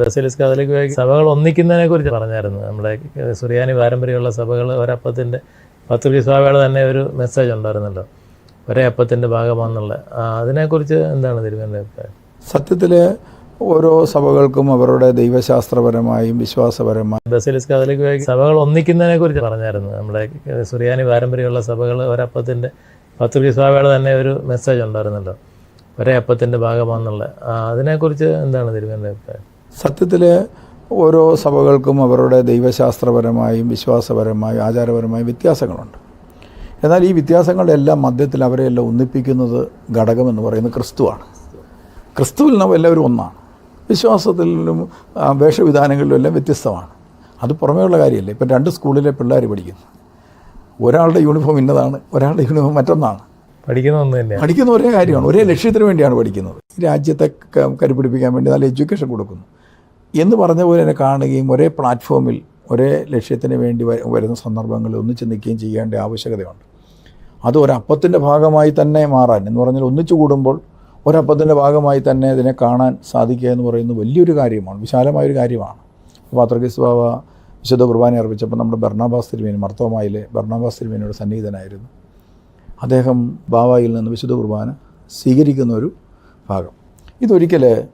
ബസലിസ് Catholic സഭകൾ ഒന്നിക്കുന്നതിനെ കുറിച്ച് പറഞ്ഞായിരുന്നു. നമ്മുടെ സുറിയാനി പാരമ്പര്യമുള്ള സഭകൾ ഒരപ്പത്തിന്റെ പത്രിക സ്വാമിയുടെ തന്നെ ഒരു മെസ്സേജ് ഉണ്ടായിരുന്നല്ലോ. ഒരേ അപ്പത്തിന്റെ ഭാഗമാണെന്നുള്ള. അതിനെക്കുറിച്ച് എന്താണ് തിരുവനന്തപുരം അഭിപ്രായം? സത്യത്തിൽ ഓരോ സഭകൾക്കും അവരുടെ ദൈവശാസ്ത്രപരമായും വിശ്വാസപരമായും ബസലിസ് കാതലിക് സഭകൾ ഒന്നിക്കുന്നതിനെ കുറിച്ച് പറഞ്ഞായിരുന്നു. നമ്മുടെ സുറിയാനി പാരമ്പര്യമുള്ള സഭകൾ ഒരപ്പത്തിന്റെ പത്രിക സ്വാമിയുടെ തന്നെ ഒരു മെസ്സേജ് ഉണ്ടായിരുന്നല്ലോ. ഒരേ അപ്പത്തിന്റെ ഭാഗമാണെന്നുള്ള. അതിനെക്കുറിച്ച് എന്താണ് തിരുവനന്തപുരം അഭിപ്രായം? സത്യത്തിൽ ഓരോ സഭകൾക്കും അവരുടെ ദൈവശാസ്ത്രപരമായും വിശ്വാസപരമായും ആചാരപരമായും വ്യത്യാസങ്ങളുണ്ട്. എന്നാൽ ഈ വ്യത്യാസങ്ങളുടെ എല്ലാം മധ്യത്തിൽ അവരെയെല്ലാം ഒന്നിപ്പിക്കുന്നത് ഘടകമെന്ന് പറയുന്നത് ക്രിസ്തുവാണ്. ക്രിസ്തുവിൽ നാം എല്ലാവരും ഒന്നാണ്. വിശ്വാസത്തിലും വേഷവിധാനങ്ങളിലും എല്ലാം വ്യത്യസ്തമാണ്. അത് പുറമേയുള്ള കാര്യമല്ല. ഇപ്പം രണ്ട് സ്കൂളിലെ പിള്ളേർ പഠിക്കുന്നു. ഒരാളുടെ യൂണിഫോം ഇന്നതാണ് ഒരാളുടെ യൂണിഫോം മറ്റൊന്നാണ്. പഠിക്കുന്ന ഒന്ന് തന്നെ പഠിക്കുന്ന ഒരേ കാര്യമാണ് ഒരേ ലക്ഷ്യത്തിന് വേണ്ടിയാണ് പഠിക്കുന്നത്. രാജ്യത്തെ കരുപിടിപ്പിക്കാൻ വേണ്ടി നല്ല എഡ്യൂക്കേഷൻ കൊടുക്കുന്നു. എന്ന് പറഞ്ഞ പോലെ തന്നെ കാണുകയും ഒരേ പ്ലാറ്റ്ഫോമിൽ ഒരേ ലക്ഷ്യത്തിന് വേണ്ടി വരുന്ന സന്ദർഭങ്ങളിൽ ഒന്നിച്ച് നിൽക്കുകയും ചെയ്യേണ്ട ആവശ്യകതയുണ്ട്. അത് ഒരപ്പത്തിന്റെ ഭാഗമായി തന്നെ മാറാൻ എന്ന് പറഞ്ഞാൽ ഒന്നിച്ചു കൂടുമ്പോൾ ഒരപ്പത്തിന്റെ ഭാഗമായി തന്നെ ഇതിനെ കാണാൻ സാധിക്കുക എന്ന് പറയുന്നത് വലിയൊരു കാര്യമാണ് വിശാലമായൊരു കാര്യമാണ്. പാത്രകീസ് ബാബ വിശുദ്ധ കുർബാന അർപ്പിച്ചപ്പോൾ നമ്മുടെ ബർണാബാസ് തിരുമേനി മർത്തോമായിലെ ബർണാബാസ് തിരുമേനിയുടെ സന്നിഹിതനായിരുന്നു. അദ്ദേഹം ബാവായിൽ നിന്ന് വിശുദ്ധ കുർബാന സ്വീകരിക്കുന്ന ഒരു ഭാഗം. ഇതൊരിക്കൽ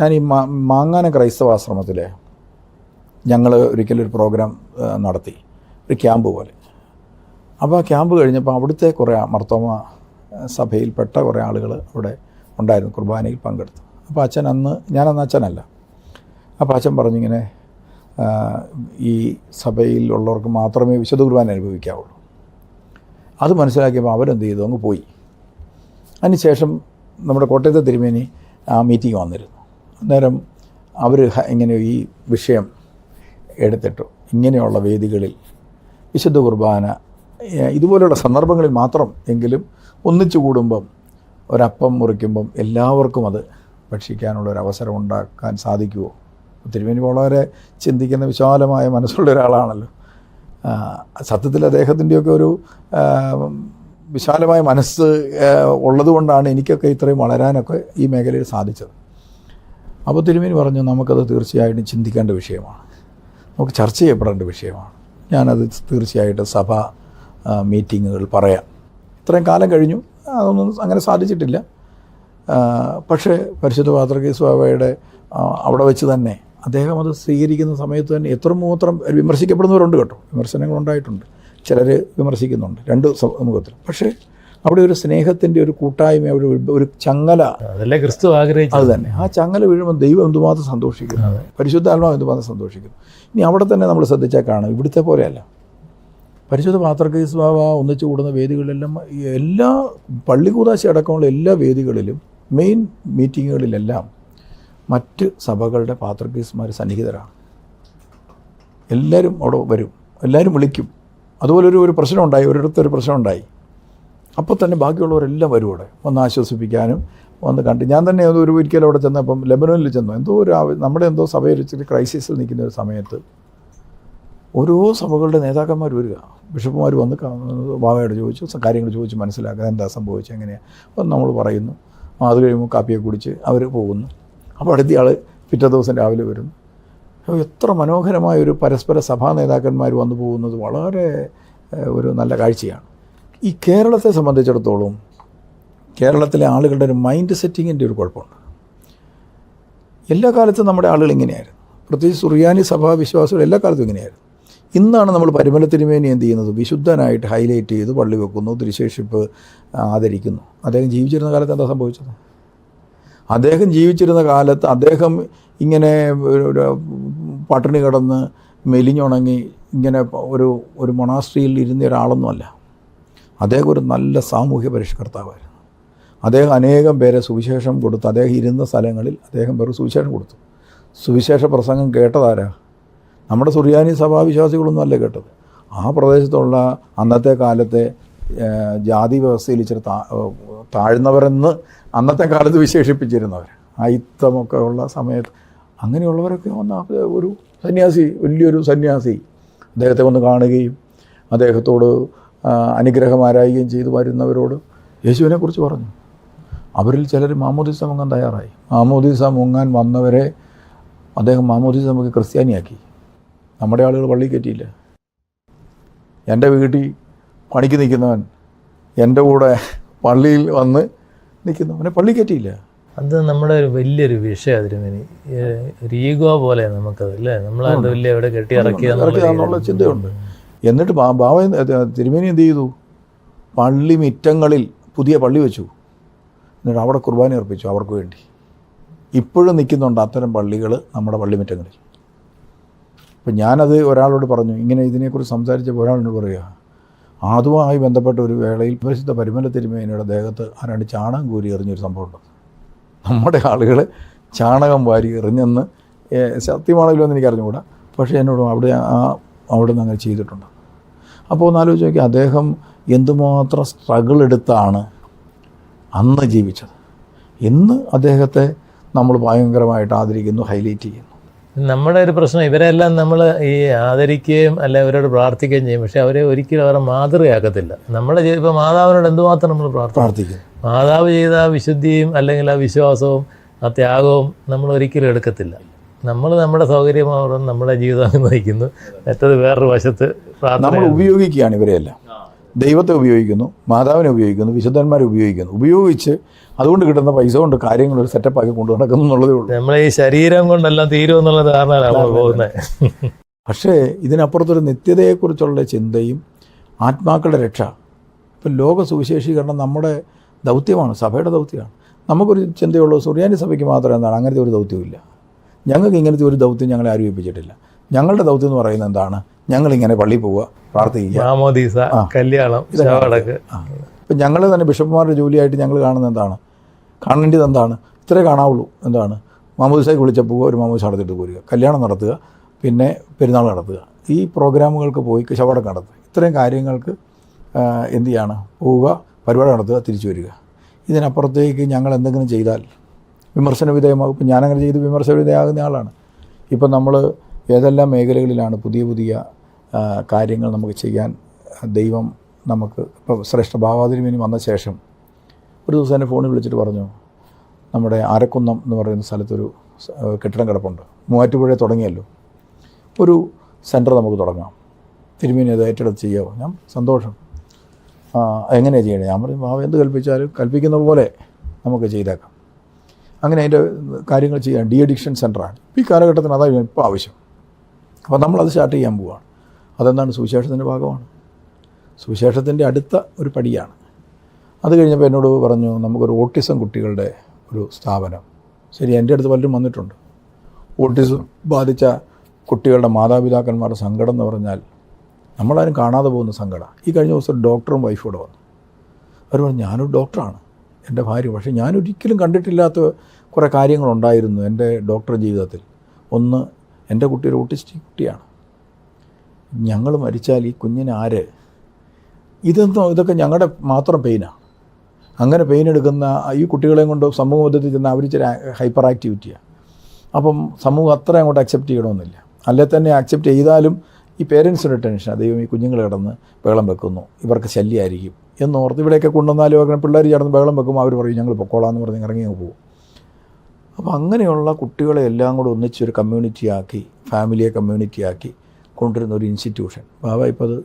ഞാൻ ഈ മാ മാങ്ങാന ക്രൈസ്തവാശ്രമത്തിൽ ഞങ്ങൾ ഒരിക്കലൊരു പ്രോഗ്രാം നടത്തി. ഒരു ക്യാമ്പ് പോലെ. അപ്പോൾ ആ ക്യാമ്പ് കഴിഞ്ഞപ്പോൾ അവിടുത്തെ കുറേ മർത്തോമ സഭയിൽപ്പെട്ട കുറേ ആളുകൾ അവിടെ ഉണ്ടായിരുന്നു കുർബാനയിൽ പങ്കെടുത്തു. അപ്പോൾ അച്ഛൻ അന്ന് ഞാനന്ന് അച്ഛനല്ല. അപ്പോൾ അച്ഛൻ പറഞ്ഞിങ്ങനെ ഈ സഭയിൽ ഉള്ളവർക്ക് മാത്രമേ വിശുദ്ധ കുർബാന അനുഭവിക്കാവുള്ളൂ. അത് മനസ്സിലാക്കിയപ്പോൾ അവരെന്ത് ചെയ്തു? അങ്ങ് പോയി. അതിനുശേഷം നമ്മുടെ കോട്ടയത്തെ തിരുമേനി ആ മീറ്റിംഗ് വന്നിരുന്നു. അന്നേരം അവർ ഇങ്ങനെ ഈ വിഷയം എടുത്തിട്ടു. ഇങ്ങനെയുള്ള വേദികളിൽ വിശുദ്ധ കുർബാന ഇതുപോലെയുള്ള സന്ദർഭങ്ങളിൽ മാത്രം എങ്കിലും ഒന്നിച്ചു കൂടുമ്പം ഒരപ്പം മുറിക്കുമ്പം എല്ലാവർക്കും അത് ഭക്ഷിക്കാനുള്ള ഒരു അവസരം ഉണ്ടാക്കാൻ സാധിക്കുമോ തിരുമേനി വളരെ ചിന്തിക്കുന്ന വിശാലമായ മനസ്സുള്ള ഒരാളാണല്ലോ. സത്യത്തിൽ അദ്ദേഹത്തിന്റെയൊക്കെ ഒരു വിശാലമായ മനസ്സ് ഉള്ളതുകൊണ്ടാണ് എനിക്കൊക്കെ ഇത്രയും വളരാനൊക്കെ ഈ മേഖലയിൽ സാധിച്ചത്. അപ്പോൾ തിരുമേനി പറഞ്ഞു നമുക്കത് തീർച്ചയായിട്ടും ചിന്തിക്കേണ്ട വിഷയമാണ്. നമുക്ക് ചർച്ച ചെയ്യപ്പെടേണ്ട വിഷയമാണ്. ഞാനത് തീർച്ചയായിട്ടും സഭ മീറ്റിങ്ങുകൾ പറയാം. ഇത്രയും കാലം കഴിഞ്ഞു. അതൊന്നും അങ്ങനെ സാധിച്ചിട്ടില്ല. പക്ഷേ പരിശുദ്ധ പാത്രകീസ് ബാബയുടെ അവിടെ വെച്ച് തന്നെ അദ്ദേഹം അത് സ്വീകരിക്കുന്ന സമയത്ത് തന്നെ എത്രമാത്രം വിമർശിക്കപ്പെടുന്നവരുണ്ട് കേട്ടോ. വിമർശനങ്ങളുണ്ടായിട്ടുണ്ട്. ചിലർ വിമർശിക്കുന്നുണ്ട്. രണ്ട് സമൂഹത്തിൽ പക്ഷേ അവിടെ ഒരു സ്നേഹത്തിന്റെ ഒരു കൂട്ടായ്മ ഒരു ഒരു ചങ്ങല. അതല്ലേ ക്രിസ്തു ആഗ്രഹിച്ചു അത് തന്നെ. ആ ചങ്ങല വീഴുമ്പോൾ ദൈവം എന്തുമാത്രം സന്തോഷിക്കുന്നു. പരിശുദ്ധാത്മാവ് എന്തുമാത്രം സന്തോഷിക്കുന്നു. ഇനി അവിടെ തന്നെ നമ്മൾ ശ്രദ്ധിച്ചാൽ കാണാം. ഇവിടുത്തെ പോലെയല്ല. പരിശുദ്ധ പാത്രക്കേസ് ബാബ ഒന്നിച്ചു കൂടുന്ന വേദികളിലെല്ലാം എല്ലാ പള്ളികൂതാശി അടക്കമുള്ള എല്ലാ വേദികളിലും മെയിൻ മീറ്റിങ്ങുകളിലെല്ലാം മറ്റ് സഭകളുടെ പാത്രക്കേസുമാർ സന്നിഹിതരാണ്. എല്ലാവരും അവിടെ വരും. എല്ലാവരും വിളിക്കും. അതുപോലൊരു ഒരു പ്രശ്നമുണ്ടായി. ഒരിടത്തൊരു പ്രശ്നം ഉണ്ടായി അപ്പോൾ തന്നെ ബാക്കിയുള്ളവരെല്ലാം വരും അവിടെ. വന്ന് ആശ്വസിപ്പിക്കാനും വന്ന് കണ്ട് ഞാൻ തന്നെ ഒരു ഒരിക്കലും അവിടെ ചെന്നപ്പം ലെബനോനിൽ ചെന്നു. എന്തോ ഒരു നമ്മുടെ എന്തോ സഭയിൽ ഇച്ചിരി ക്രൈസിസിൽ നിൽക്കുന്ന ഒരു സമയത്ത് ഓരോ സഭകളുടെ നേതാക്കന്മാർ വരിക. ബിഷപ്പുമാർ വന്ന് ബാബയോട് ചോദിച്ചു കാര്യങ്ങൾ ചോദിച്ച് മനസ്സിലാക്കുക എന്താ സംഭവിച്ചത് എങ്ങനെയാണ് അപ്പം നമ്മൾ പറയുന്നു. അത് കഴിയുമ്പോൾ കാപ്പിയെ കുടിച്ച് അവർ പോകുന്നു. അപ്പോൾ അടുത്ത ആൾ പിറ്റേ ദിവസം രാവിലെ വരുന്നു. എത്ര മനോഹരമായ ഒരു പരസ്പര സഭാ നേതാക്കന്മാർ വന്നു പോകുന്നത് വളരെ ഒരു നല്ല കാഴ്ചയാണ്. ഈ കേരളത്തെ സംബന്ധിച്ചിടത്തോളം കേരളത്തിലെ ആളുകളുടെ ഒരു മൈൻഡ് സെറ്റിങ്ങിന്റെ ഒരു കുഴപ്പമുണ്ട്. എല്ലാ കാലത്തും നമ്മുടെ ആളുകൾ ഇങ്ങനെയായിരുന്നു. പ്രത്യേകിച്ച് സുറിയാനി സഭാ വിശ്വാസികൾ എല്ലാ കാലത്തും ഇങ്ങനെയായിരുന്നു. ഇന്നാണ് നമ്മൾ പരിമല തിരുമേനി എന്ത് ചെയ്യുന്നത്? വിശുദ്ധനായിട്ട് ഹൈലൈറ്റ് ചെയ്ത് പള്ളി വെക്കുന്നു തിരുശേഷിപ്പ് ആദരിക്കുന്നു. അദ്ദേഹം ജീവിച്ചിരുന്ന കാലത്ത് എന്താ സംഭവിച്ചത്? അദ്ദേഹം ജീവിച്ചിരുന്ന കാലത്ത് അദ്ദേഹം ഇങ്ങനെ പട്ടിണി കിടന്ന് മെലിഞ്ഞുണങ്ങി ഇങ്ങനെ ഒരു ഒരു മൊണാസ്ട്രിയിൽ ഇരുന്ന ഒരാളൊന്നുമല്ല. അദ്ദേഹം ഒരു നല്ല സാമൂഹ്യ പരിഷ്കർത്താവായിരുന്നു. അദ്ദേഹം അനേകം പേരെ സുവിശേഷം കൊടുത്തു അദ്ദേഹം ഇരുന്ന സ്ഥലങ്ങളിൽ അദ്ദേഹം പേർ സുവിശേഷം കൊടുത്തു. സുവിശേഷ പ്രസംഗം കേട്ടതാരാ? നമ്മുടെ സുറിയാനി സഭാവിശ്വാസികളൊന്നും അല്ല കേട്ടത്. ആ പ്രദേശത്തുള്ള അന്നത്തെ കാലത്തെ ജാതി വ്യവസ്ഥയിൽ ഇച്ചിരി താ താഴ്ന്നവരെന്ന് അന്നത്തെ കാലത്ത് വിശേഷിപ്പിച്ചിരുന്നവർ അയിത്തമൊക്കെ ഉള്ള സമയത്ത് അങ്ങനെയുള്ളവരൊക്കെ വന്ന ഒരു സന്യാസി വലിയൊരു സന്യാസി. അദ്ദേഹത്തെ ഒന്ന് കാണുകയും അദ്ദേഹത്തോട് അനുഗ്രഹം ആരായുകയും ചെയ്തു വരുന്നവരോട് യേശുവിനെക്കുറിച്ച് പറഞ്ഞു. അവരിൽ ചിലർ മാമോദിസ മുങ്ങാൻ തയ്യാറായി. മാമോദിസ മുങ്ങാൻ വന്നവരെ അദ്ദേഹം മാമോദിസ നമുക്ക് ക്രിസ്ത്യാനിയാക്കി. നമ്മുടെ ആളുകൾ പള്ളി കയറ്റിയില്ല. എന്റെ വീട്ടിൽ പണിക്ക് നിൽക്കുന്നവൻ എന്റെ കൂടെ പള്ളിയിൽ വന്ന് നിൽക്കുന്നു. അവനെ പള്ളി കയറ്റിയില്ല. അത് നമ്മുടെ ഒരു വലിയൊരു വിഷയം ഇനി റീഗോ ഒരു ഈഗോ പോലെ നമുക്കത് അല്ലേ? നമ്മളെ വലിയ എവിടെ കെട്ടി ഇറക്കിയ ചിന്തയുണ്ട്. എന്നിട്ട് ബാ- ബാവ എന്ത് അത് തിരുമേനി എന്ത് ചെയ്തു? പള്ളി മിറ്റങ്ങളിൽ പുതിയ പള്ളി വെച്ചു. എന്നിട്ട് അവിടെ കുർബാന അർപ്പിച്ചു അവർക്ക് വേണ്ടി. ഇപ്പോഴും നിൽക്കുന്നുണ്ട് അത്തരം പള്ളികൾ നമ്മുടെ പള്ളിമിറ്റങ്ങളിൽ അപ്പം ഞാനത് ഒരാളോട് പറഞ്ഞു ഇങ്ങനെ ഇതിനെക്കുറിച്ച് സംസാരിച്ചപ്പോൾ ഒരാളിനോട് പറയുക അതുമായി ബന്ധപ്പെട്ട ഒരു വേളയിൽ പ്രസിദ്ധ പരിമല തിരുമേനിയുടെ ദേഹത്ത് ആരാണ്ട് ചാണകം കൂരി എറിഞ്ഞൊരു സംഭവമുണ്ട് നമ്മുടെ ആളുകൾ ചാണകം വാരി എറിഞ്ഞെന്ന് സത്യമാണെങ്കിലും എന്ന് എനിക്ക് അറിഞ്ഞുകൂടാ പക്ഷേ എന്നോട് അവിടെ ആ അവിടെ നിന്ന് അങ്ങനെ ചെയ്തിട്ടുണ്ട്. അപ്പോൾ ഒന്ന് ആലോചിച്ച് നോക്കി അദ്ദേഹം എന്തുമാത്രം സ്ട്രഗിൾ എടുത്താണ് അന്ന് ജീവിച്ചത്. ഇന്ന് അദ്ദേഹത്തെ നമ്മൾ ഭയങ്കരമായിട്ട് ആദരിക്കുന്നു ഹൈലൈറ്റ് ചെയ്യുന്നു. നമ്മുടെ ഒരു പ്രശ്നം ഇവരെല്ലാം നമ്മൾ ഈ ആദരിക്കുകയും അല്ല അവരോട് പ്രാർത്ഥിക്കുകയും ചെയ്യും. പക്ഷെ അവരെ ഒരിക്കലും അവരെ മാതൃകയാക്കത്തില്ല. നമ്മുടെ ഇപ്പോൾ മാതാവിനോട് എന്തുമാത്രം നമ്മൾ പ്രാർത്ഥിക്കും. മാതാവ് ചെയ്ത ആ വിശുദ്ധിയും അല്ലെങ്കിൽ ആ വിശ്വാസവും ആ ത്യാഗവും നമ്മൾ ഒരിക്കലും എടുക്കത്തില്ല. നമ്മൾ നമ്മുടെ സൗകര്യമാവണം നമ്മുടെ ജീവിതം നയിക്കുന്നു. മറ്റത് വേറൊരു വശത്ത് നമ്മൾ ഉപയോഗിക്കുകയാണ് ഇവരെയെല്ലാം. ദൈവത്തെ ഉപയോഗിക്കുന്നു മാതാവിനെ ഉപയോഗിക്കുന്നു വിശുദ്ധന്മാരെ ഉപയോഗിക്കുന്നു. ഉപയോഗിച്ച് അതുകൊണ്ട് കിട്ടുന്ന പൈസ കൊണ്ട് കാര്യങ്ങൾ ഒരു സെറ്റപ്പാക്കി കൊണ്ടു നടക്കുന്നു എന്നുള്ളതേ ഉള്ളൂ. നമ്മൾ ഈ ശരീരം കൊണ്ടെല്ലാം തീരുമെന്നുള്ള ധാരണയാണ് നമ്മൾ പോകുന്നത്. പക്ഷേ ഇതിനപ്പുറത്തൊരു നിത്യതയെക്കുറിച്ചുള്ള ചിന്തയും ആത്മാക്കളുടെ രക്ഷ. ഇപ്പം ലോക സുവിശേഷീകരണം നമ്മുടെ ദൗത്യമാണ് സഭയുടെ ദൗത്യമാണ്. നമുക്കൊരു ചിന്തയുള്ളൂ സുറിയാനി സഭയ്ക്ക് മാത്രം എന്താണ്? അങ്ങനത്തെ ഒരു ദൗത്യമില്ല ഞങ്ങൾക്ക് ഇങ്ങനത്തെ ഒരു ദൗത്യം ഞങ്ങളെ ആരും ഏൽപ്പിച്ചിട്ടില്ല. ഞങ്ങളുടെ ദൗത്യം എന്ന് പറയുന്നത് എന്താണ്? ഞങ്ങൾ ഇങ്ങനെ പള്ളിയിൽ പോവുക പ്രാർത്ഥിക്കുക. കല്യാണം ഇപ്പം ഞങ്ങൾ തന്നെ ബിഷപ്പുമാരുടെ ജോലിയായിട്ട് ഞങ്ങൾ കാണുന്നത് എന്താണ്? കാണേണ്ടത് എന്താണ്? ഇത്രേ കാണാവുള്ളൂ. എന്താണ്? മാമോദിസായി വിളിച്ച പോവുക ഒരു മാമോദിസ നടത്തിയിട്ട് പോരുക. കല്യാണം നടത്തുക പിന്നെ പെരുന്നാൾ നടത്തുക. ഈ പ്രോഗ്രാമുകൾക്ക് പോയി ശവടം നടത്തുക. ഇത്രയും കാര്യങ്ങൾക്ക് എന്തു ചെയ്യാണ്? പോവുക പരിപാടി നടത്തുക തിരിച്ചു വരിക. ഇതിനപ്പുറത്തേക്ക് ഞങ്ങൾ എന്തെങ്കിലും ചെയ്താൽ വിമർശന വിധേയമാകും. ഇപ്പം ഞാനങ്ങനെ ചെയ്ത് വിമർശന വിധേയമാകുന്ന ആളാണ്. ഇപ്പം നമ്മൾ ഏതെല്ലാം മേഖലകളിലാണ് പുതിയ പുതിയ കാര്യങ്ങൾ നമുക്ക് ചെയ്യാൻ ദൈവം നമുക്ക് ഇപ്പോൾ ശ്രേഷ്ഠ ഭാവാതിരുമേനി വന്ന ശേഷം ഒരു ദിവസം എന്നെ ഫോണിൽ വിളിച്ചിട്ട് പറഞ്ഞു നമ്മുടെ ആരക്കുന്നം എന്ന് പറയുന്ന സ്ഥലത്തൊരു കെട്ടിടം കിടപ്പുണ്ട്. മൂവാറ്റുപുഴ തുടങ്ങിയല്ലോ. ഒരു സെന്റർ നമുക്ക് തുടങ്ങാം. തിരുമേനി അത് ഏറ്റെടുത്ത് ചെയ്യാമോ ഞാൻ സന്തോഷം. എങ്ങനെയാണ് ചെയ്യണേ? ഞാൻ പറഞ്ഞു മാവ് എന്ത് കൽപ്പിച്ചാലും കൽപ്പിക്കുന്ന പോലെ നമുക്ക് ചെയ്തേക്കാം. അങ്ങനെ അതിന്റെ കാര്യങ്ങൾ ചെയ്യാൻ ഡി അഡിക്ഷൻ സെന്ററാണ്. ഈ കാലഘട്ടത്തിന് അതാണ് ഇപ്പോൾ ആവശ്യം. അപ്പോൾ നമ്മളത് സ്റ്റാർട്ട് ചെയ്യാൻ പോവുകയാണ് അതെന്താണ്? സുവിശേഷത്തിന്റെ ഭാഗമാണ്. സുവിശേഷത്തിന്റെ അടുത്ത ഒരു പടിയാണ്. അത് കഴിഞ്ഞപ്പോൾ എന്നോട് പറഞ്ഞു നമുക്കൊരു ഓട്ടിസം കുട്ടികളുടെ ഒരു സ്ഥാപനം. ശരി എന്റെ അടുത്ത് പലരും വന്നിട്ടുണ്ട്. ഓട്ടിസം ബാധിച്ച കുട്ടികളുടെ മാതാപിതാക്കന്മാരുടെ സങ്കടം എന്ന് പറഞ്ഞാൽ നമ്മളാരും കാണാതെ പോകുന്ന സങ്കടം ഈ കഴിഞ്ഞ ദിവസം ഡോക്ടറും വൈഫും കൂടെ വന്നു. അവർ പറഞ്ഞു ഞാനൊരു ഡോക്ടറാണ്. എന്റെ ഭാര്യ. പക്ഷേ ഞാനൊരിക്കലും കണ്ടിട്ടില്ലാത്ത കുറേ കാര്യങ്ങളുണ്ടായിരുന്നു എന്റെ ഡോക്ടർ ജീവിതത്തിൽ. ഒന്ന് എന്റെ കുട്ടി ഒരു ഓട്ടിസ്റ്റിക് കുട്ടിയാണ്. ഞങ്ങൾ മരിച്ചാൽ ഈ കുഞ്ഞിന് ആര്? ഇതൊന്നും ഇതൊക്കെ ഞങ്ങളുടെ മാത്രം പെയിനാണ്. അങ്ങനെ പെയിൻ എടുക്കുന്ന ഈ കുട്ടികളെയും കൊണ്ട് സമൂഹ മധ്യത്തിൽ ചെന്ന് അവർ ചില ഹൈപ്പർ ആക്ടിവിറ്റിയാണ്. അപ്പം സമൂഹം അത്ര അങ്ങോട്ട് അക്സെപ്റ്റ് ചെയ്യണമെന്നില്ല. അല്ലെ തന്നെ അക്സെപ്റ്റ് ചെയ്താലും ഈ പേരൻസിന്റെ ടെൻഷൻ ദൈവം ഈ കുഞ്ഞുങ്ങൾ കിടന്ന് വെള്ളം വെക്കുന്നു. ഇവർക്ക് ശല്യമായിരിക്കും. എന്നോർത്ത് ഇവിടെയൊക്കെ കൊണ്ടുവന്നാലും അങ്ങനെ പിള്ളേർ ചേർന്ന് ബഹളം വെക്കുമ്പോൾ അവർ പറയും ഞങ്ങൾ പൊക്കോളാന്ന് പറഞ്ഞ് ഇറങ്ങി പോകും. അപ്പോൾ അങ്ങനെയുള്ള കുട്ടികളെ എല്ലാം കൂടെ ഒന്നിച്ചൊരു കമ്മ്യൂണിറ്റിയാക്കി ഫാമിലിയെ കമ്മ്യൂണിറ്റിയാക്കി കൊണ്ടുവരുന്ന ഒരു ഇൻസ്റ്റിറ്റ്യൂഷൻ ബാബ ഇപ്പോൾ അത്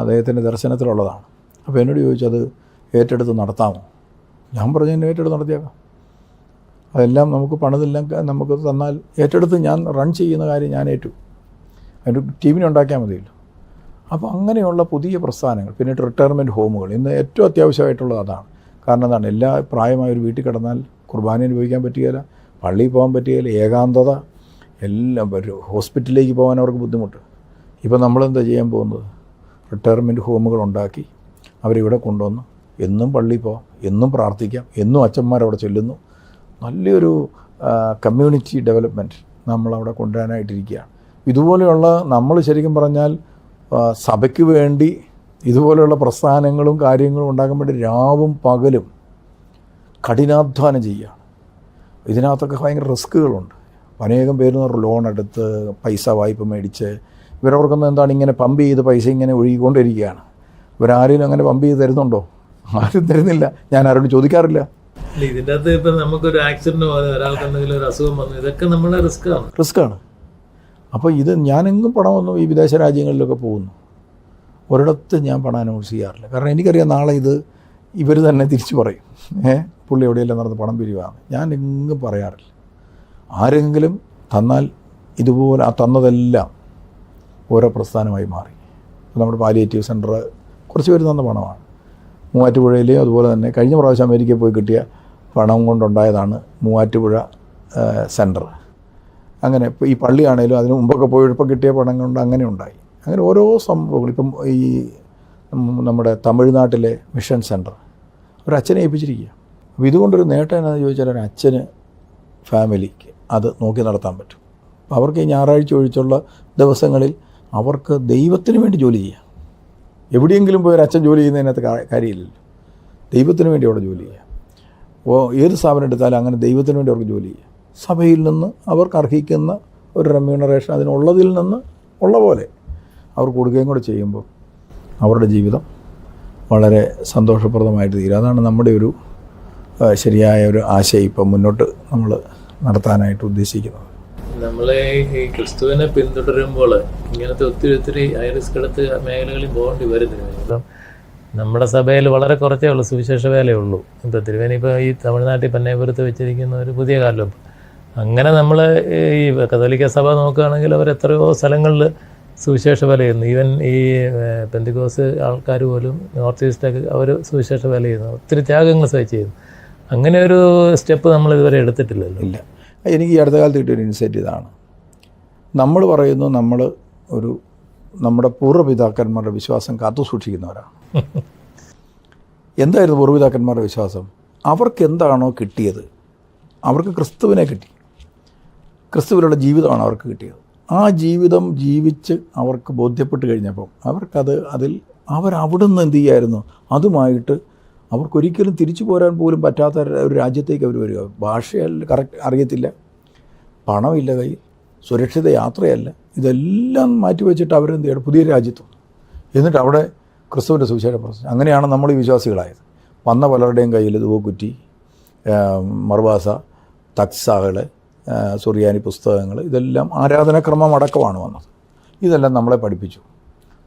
അദ്ദേഹത്തിന്റെ ദർശനത്തിലുള്ളതാണ്. അപ്പോൾ എന്നോട് ചോദിച്ചത് ഏറ്റെടുത്ത് നടത്താമോ? ഞാൻ പറഞ്ഞു എന്നെ ഏറ്റെടുത്ത് നടത്തിയേക്കാം. അതെല്ലാം നമുക്ക് പണിതെല്ലാം നമുക്ക് തന്നാൽ ഏറ്റെടുത്ത് ഞാൻ റൺ ചെയ്യുന്ന കാര്യം ഞാൻ ഏറ്റു. അതിന്റെ ടീമിനെ ഉണ്ടാക്കിയാൽ മതിയല്ലോ. അപ്പോൾ അങ്ങനെയുള്ള പുതിയ പ്രസ്ഥാനങ്ങൾ പിന്നെ റിട്ടയർമെന്റ് ഹോമുകൾ ഇന്ന് ഏറ്റവും അത്യാവശ്യമായിട്ടുള്ളത് അതാണ്. കാരണം എന്താണ്? എല്ലാ പ്രായമായ ഒരു വീട്ടിൽ കിടന്നാൽ കുർബാന അനുഭവിക്കാൻ പറ്റുകയില്ല പള്ളിയിൽ പോകാൻ പറ്റുകയില്ല ഏകാന്തത എല്ലാം ഒരു ഹോസ്പിറ്റലിലേക്ക് പോകാൻ അവർക്ക് ബുദ്ധിമുട്ട്. ഇപ്പോൾ നമ്മളെന്താ ചെയ്യാൻ പോകുന്നത്? റിട്ടയർമെന്റ് ഹോമുകൾ ഉണ്ടാക്കി അവരിവിടെ കൊണ്ടുവന്ന്. എന്നും പള്ളിയിൽ പോകാം എന്നും പ്രാർത്ഥിക്കാം എന്നും അച്ഛന്മാരവിടെ ചെല്ലുന്നു. നല്ലൊരു കമ്മ്യൂണിറ്റി ഡെവലപ്മെന്റ് നമ്മളവിടെ കൊണ്ടുവരാനായിട്ടിരിക്കുകയാണ്. ഇതുപോലെയുള്ള നമ്മൾ ശരിക്കും പറഞ്ഞാൽ സഭയ്ക്ക് വേണ്ടി ഇതുപോലെയുള്ള പ്രസ്ഥാനങ്ങളും കാര്യങ്ങളും ഉണ്ടാക്കാൻ വേണ്ടി രാവും പകലും കഠിനാധ്വാനം ചെയ്യുകയാണ് ഇതിനകത്തൊക്കെ ഭയങ്കര റിസ്ക്കുകളുണ്ട്. അനേകം പേര് ലോൺ എടുത്ത് പൈസ വായ്പ മേടിച്ച് ഇവരവർക്കൊന്നും എന്താണ് ഇങ്ങനെ പമ്പ് ചെയ്ത് പൈസ ഇങ്ങനെ ഒഴുകിക്കൊണ്ടിരിക്കുകയാണ്. ഇവരാരും അങ്ങനെ പമ്പ് ചെയ്ത് തരുന്നുണ്ടോ? ആരും തരുന്നില്ല. ഞാൻ ആരോട് ചോദിക്കാറില്ല. ഇതിന്റെ അകത്ത് ഇപ്പം നമുക്കൊരു ആക്സിഡന്റ് പോലെ ഒരാൾക്ക് എന്തെങ്കിലും ഒരു അസുഖം വന്നു ഇതൊക്കെ നമ്മളെ റിസ്ക് ആണ്. റിസ്ക്കാണ് അപ്പോൾ ഇത് ഞാനെങ്ങും ഒന്നും ഈ വിദേശ രാജ്യങ്ങളിലൊക്കെ പോകുന്നു. ഒരിടത്ത് ഞാൻ പണം അനൗൺസ് ചെയ്യാറില്ല. കാരണം എനിക്കറിയാം നാളെ ഇത് ഇവർ തന്നെ തിരിച്ചു പറയും. ഏഹ് പുള്ളി എവിടെയെല്ലാം നടന്ന് പണം പിരിവാണ് ഞാൻ എങ്ങും പറയാറില്ല. ആരെങ്കിലും തന്നാൽ ഇതുപോലെ ആ തന്നതെല്ലാം ഓരോ പ്രസ്ഥാനമായി മാറി. നമ്മുടെ പാലിയേറ്റീവ് സെന്റർ കുറച്ച് പേര് തന്ന പണമാണ്. മൂവാറ്റുപുഴയിൽ അതുപോലെ തന്നെ കഴിഞ്ഞ പ്രാവശ്യം അമേരിക്കയിൽ പോയി കിട്ടിയ പണം കൊണ്ടുണ്ടായതാണ് മൂവാറ്റുപുഴ സെന്റർ അങ്ങനെ ഈ പള്ളിയാണേലും അതിന് മുമ്പൊക്കെ പോയപ്പോൾ കിട്ടിയ പണം കൊണ്ട് അങ്ങനെ ഉണ്ടായി. അങ്ങനെ ഓരോ സംഭവങ്ങൾ. ഇപ്പം ഈ നമ്മുടെ തമിഴ്നാട്ടിലെ മിഷൻ സെന്റർ ഒരു അച്ഛനെ ഏൽപ്പിച്ചിരിക്കുക അപ്പോൾ ഇതുകൊണ്ടൊരു നേട്ടം എന്നാന്ന് ചോദിച്ചാൽ ഒരു അച്ഛന് ഫാമിലിക്ക് അത് നോക്കി നടത്താൻ പറ്റും. അവർക്ക് ഈ ഞായറാഴ്ച ഒഴിച്ചുള്ള ദിവസങ്ങളിൽ അവർക്ക് ദൈവത്തിന് വേണ്ടി ജോലി ചെയ്യാം. എവിടെയെങ്കിലും പോയി ഒരു അച്ഛൻ ജോലി ചെയ്യുന്നതിനകത്ത് കാര്യമില്ലല്ലോ. ദൈവത്തിന് വേണ്ടി അവിടെ ജോലി ചെയ്യാം. ഓ ഏത് സ്ഥാപനം എടുത്താലും അങ്ങനെ ദൈവത്തിന് വേണ്ടി അവർക്ക് ജോലി ചെയ്യാം. സഭയിൽ നിന്ന് അവർക്ക് അർഹിക്കുന്ന ഒരു റെമ്യൂണറേഷൻ അതിനുള്ളതിൽ നിന്ന് ഉള്ള പോലെ അവർ കൊടുക്കുകയും കൂടെ ചെയ്യുമ്പോൾ അവരുടെ ജീവിതം വളരെ സന്തോഷപ്രദമായിട്ട് തീരും. അതാണ് നമ്മുടെ ഒരു ശരിയായ ഒരു ആശയം ഇപ്പം മുന്നോട്ട് നമ്മൾ നടത്താനായിട്ട് ഉദ്ദേശിക്കുന്നത്. നമ്മളെ ഈ ക്രിസ്തുവിനെ പിന്തുടരുമ്പോൾ ഇങ്ങനത്തെ ഒത്തിരി ഒത്തിരി ഐറിസ് റിസ്ക് എടുത്ത് മേഖലകളിൽ പോകേണ്ടി വരും തിരുവേനി ഇപ്പം നമ്മുടെ സഭയിൽ വളരെ കുറച്ചേ ഉള്ളൂ സുവിശേഷ വേലയുള്ളൂ ഇപ്പം തിരുവേനി ഇപ്പോൾ ഈ തമിഴ്നാട്ടിൽ പന്നേപുരത്ത് വെച്ചിരിക്കുന്ന ഒരു പുതിയ കാലം. അങ്ങനെ നമ്മൾ ഈ കത്തോലിക്ക സഭ നോക്കുകയാണെങ്കിൽ അവർ എത്രയോ സ്ഥലങ്ങളിൽ സുവിശേഷ വില ചെയ്യുന്നു. ഈവൻ ഈ പെന്തികോസ് പെന്തിക്കോസ് ആൾക്കാർ പോലും നോർത്ത് ഈസ്റ്റൊക്കെ അവർ സുവിശേഷ വില ചെയ്യുന്നു. ഒത്തിരി ത്യാഗങ്ങൾ സഹിച്ച് ചെയ്യുന്നു. അങ്ങനെ ഒരു സ്റ്റെപ്പ് നമ്മൾ ഇതുവരെ എടുത്തിട്ടില്ലല്ലോ. ഇല്ല. എനിക്ക് ഈ അടുത്ത കാലത്ത് കിട്ടിയൊരു ഇൻസൈറ്റ് ഇതാണ്. നമ്മൾ പറയുന്നു നമ്മൾ ഒരു നമ്മുടെ പൂർവപിതാക്കന്മാരുടെ വിശ്വാസം കാത്തു സൂക്ഷിക്കുന്നവരാണ്. എന്തായിരുന്നു പൂർവപിതാക്കന്മാരുടെ വിശ്വാസം? അവർക്ക് എന്താണോ കിട്ടിയത്? അവർക്ക് ക്രിസ്തുവിനെ കിട്ടി. ക്രിസ്തുവിലുള്ള ജീവിതമാണ് അവർക്ക് കിട്ടിയത്. ആ ജീവിതം ജീവിച്ച് അവർക്ക് ബോധ്യപ്പെട്ട് കഴിഞ്ഞപ്പം അവർക്കത് അതിൽ അവരവിടുന്ന് എന്ത് ചെയ്യായിരുന്നു? അതുമായിട്ട് അവർക്കൊരിക്കലും തിരിച്ചു പോരാൻ പോലും പറ്റാത്ത ഒരു രാജ്യത്തേക്ക് അവർ വരിക. ഭാഷയല്ല കറക്റ്റ് അറിയത്തില്ല. പണമില്ല കയ്യിൽ. സുരക്ഷിത യാത്രയല്ല. ഇതെല്ലാം മാറ്റിവെച്ചിട്ട് അവരെന്ത് ചെയ്യണം? പുതിയ രാജ്യത്തും എന്നിട്ട് അവിടെ ക്രിസ്തുവിന്റെ സുവിശേഷ പ്രശ്നം അങ്ങനെയാണ് നമ്മൾ ഈ വിശ്വാസികളായത്. വന്ന പലരുടെയും കയ്യിൽ ദൂക്കുറ്റി മർവാസ തക്സാകൾ സുറിയാനി പുസ്തകങ്ങൾ ഇതെല്ലാം ആരാധനാക്രമം അടക്കമാണ് വന്നത്. ഇതെല്ലാം നമ്മളെ പഠിപ്പിച്ചു.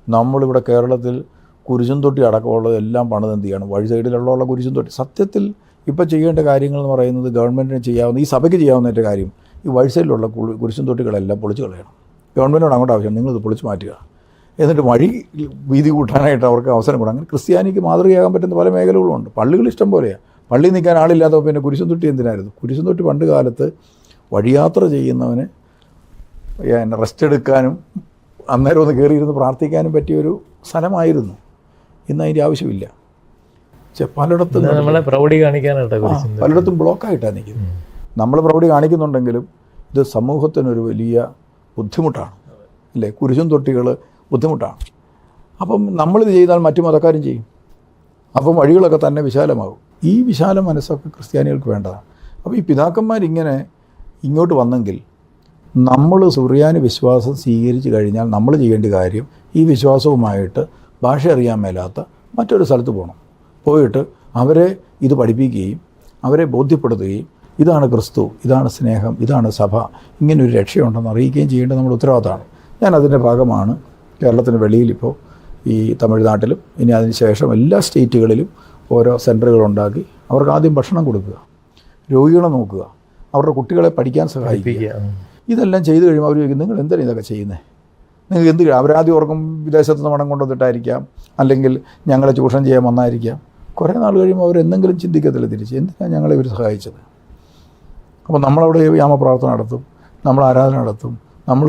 നമ്മളിവിടെ കേരളത്തിൽ കുരിശും തൊട്ടി അടക്കമുള്ളത് എല്ലാം പണിത് എന്ത് ചെയ്യണം? വഴി സൈഡിലുള്ള കുരിശും തൊട്ടി. സത്യത്തിൽ ഇപ്പോൾ ചെയ്യേണ്ട കാര്യങ്ങൾ എന്ന് പറയുന്നത് ഗവൺമെന്റിന് ചെയ്യാവുന്ന ഈ സഭയ്ക്ക് ചെയ്യാവുന്ന ഒരു കാര്യം ഈ വഴി സൈഡിലുള്ള കുരിശും തൊട്ടികളെല്ലാം പൊളിച്ച് കളയണം. ഗവൺമെന്റിനോട് അങ്ങോട്ട് ആവശ്യം നിങ്ങളിത് പൊളിച്ച് മാറ്റുക. എന്നിട്ട് വഴി വീതി കൂട്ടാനായിട്ട് അവർക്ക് അവസരം കൊടുക്കും അങ്ങനെ ക്രിസ്ത്യാനിക്ക് മാതൃകയാകാൻ പറ്റുന്ന പല മേഖലകളുമുണ്ട് പള്ളികൾ ഇഷ്ടം പോലെയാണ് പള്ളി നിൽക്കാൻ ആളില്ലാത്തപ്പോൾ പിന്നെ കുരിശും തൊട്ടി എന്തിനായിരുന്നു? കുരിശും തൊട്ടി പണ്ട് കാലത്ത് വഴിയാത്ര ചെയ്യുന്നവന് റെസ്റ്റ് എടുക്കാനും അന്നേരം ഒന്ന് കയറിയിരുന്ന് പ്രാർത്ഥിക്കാനും പറ്റിയൊരു സ്ഥലമായിരുന്നു. ഇന്ന് അതിന്റെ ആവശ്യമില്ല. പക്ഷെ പലയിടത്തും നമ്മളെ പ്രൗഢി കാണിക്കാനായിട്ട് പലയിടത്തും ബ്ലോക്കായിട്ടാണ് നിൽക്കുന്നത്. നമ്മൾ പ്രൗഢി കാണിക്കുന്നുണ്ടെങ്കിലും ഇത് സമൂഹത്തിനൊരു വലിയ ബുദ്ധിമുട്ടാണ്. അല്ലേ? കുരിശും തൊട്ടികൾ ബുദ്ധിമുട്ടാണ്. അപ്പം നമ്മളിത് ചെയ്താൽ മറ്റു മതക്കാരും ചെയ്യും. അപ്പം വഴികളൊക്കെ തന്നെ വിശാലമാകും. ഈ വിശാല മനസ്സൊക്കെ ക്രിസ്ത്യാനികൾക്ക് വേണ്ടതാണ്. അപ്പോൾ ഈ പിതാക്കന്മാരിങ്ങനെ ഇങ്ങോട്ട് വന്നെങ്കിൽ നമ്മൾ സുറിയാനി വിശ്വാസം സ്വീകരിച്ച് കഴിഞ്ഞാൽ നമ്മൾ ചെയ്യേണ്ട കാര്യം ഈ വിശ്വാസവുമായിട്ട് ഭാഷ അറിയാൻ മേലാത്ത മറ്റൊരു സ്ഥലത്ത് പോകണം പോയിട്ട് അവരെ ഇത് പഠിപ്പിക്കുകയും അവരെ ബോധ്യപ്പെടുത്തുകയും ഇതാണ് ക്രിസ്തു ഇതാണ് സ്നേഹം ഇതാണ് സഭ ഇങ്ങനൊരു രക്ഷയുണ്ടെന്ന് അറിയിക്കുകയും ചെയ്യേണ്ടത് നമ്മുടെ ഉത്തരവാദിത്തമാണ്. ഞാൻ അതിന്റെ ഭാഗമാണ് കേരളത്തിന് വെളിയിലിപ്പോൾ ഈ തമിഴ്നാട്ടിലും ഇനി അതിന് ശേഷം എല്ലാ സ്റ്റേറ്റുകളിലും ഓരോ സെന്ററുകളുണ്ടാക്കി അവർക്ക് ആദ്യം ഭക്ഷണം കൊടുക്കുക രോഗികളെ നോക്കുക അവരുടെ കുട്ടികളെ പഠിക്കാൻ സഹായിക്കുക. ഇതെല്ലാം ചെയ്തു കഴിയുമ്പോൾ അവർ ചോദിക്കും നിങ്ങൾ എന്താണ് ഇതൊക്കെ ചെയ്യുന്നത് നിങ്ങൾ എന്ത് അവരാദ്യം ഓർക്കും വിദേശത്ത് നിന്ന് പണം കൊണ്ടുവന്നിട്ടായിരിക്കാം. അല്ലെങ്കിൽ ഞങ്ങളെ ചൂഷണം ചെയ്യാൻ വന്നായിരിക്കാം. കുറേ നാൾ കഴിയുമ്പോൾ അവരെന്തെങ്കിലും ചിന്തിക്കത്തില്ല തിരിച്ച്. എന്തിനാണ് ഞങ്ങളെ ഇവർ സഹായിച്ചത്? അപ്പോൾ നമ്മളവിടെ യാമപ്രാർത്ഥന നടത്തും നമ്മൾ ആരാധന നടത്തും നമ്മൾ